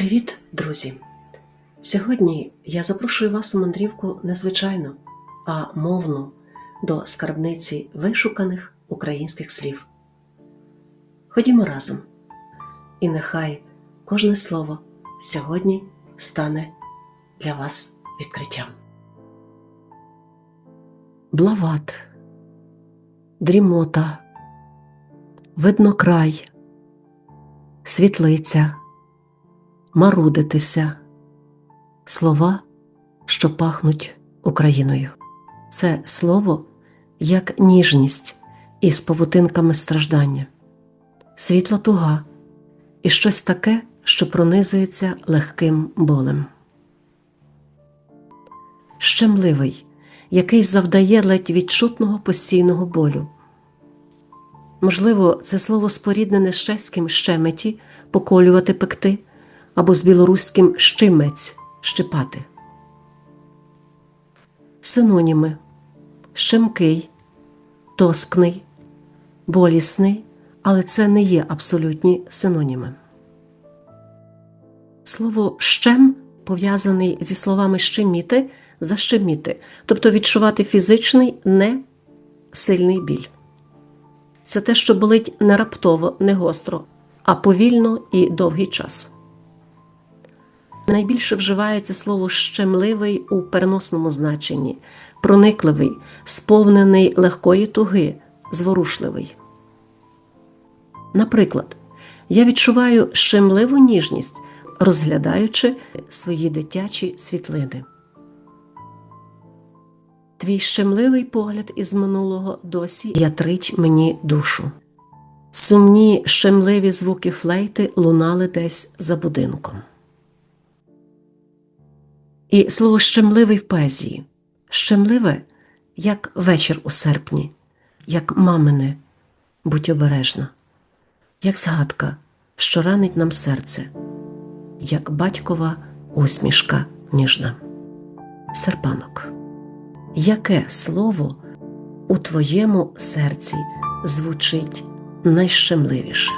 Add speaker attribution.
Speaker 1: Привіт, друзі! Сьогодні я запрошую вас у мандрівку незвичайну, а мовну до скарбниці вишуканих українських слів. Ходімо разом, і нехай кожне слово сьогодні стане для вас відкриттям. Блават, дрімота, виднокрай, світлиця марудитися слова, що пахнуть Україною. Це слово як ніжність із павутинками страждання, світло туга і щось таке, що пронизується легким болем. Щемливий, який завдає ледь відчутного постійного болю. Можливо, це слово споріднене з чеським щеметі поколювати пекти або з білоруським щимець щипати. Синоніми щемкий, тоскний, болісний, але це не є абсолютні синоніми. Слово щем пов'язаний зі словами щеміти защеміти, тобто відчувати фізичний не сильний біль. Це те, що болить не раптово, не гостро, а повільно і довгий час. Найбільше вживається слово щемливий у переносному значенні, проникливий, сповнений легкої туги, зворушливий. Наприклад, я відчуваю щемливу ніжність, розглядаючи свої дитячі світлини. Твій щемливий погляд із минулого досі ятрить мені душу. Сумні щемливі звуки флейти лунали десь за будинком. І слово щемливий в поезії. Щемливе, як вечір у серпні, як мамине, будь обережна, як згадка, що ранить нам серце, як батькова усмішка ніжна. Серпанок. Яке слово у твоєму серці звучить найщемливіше?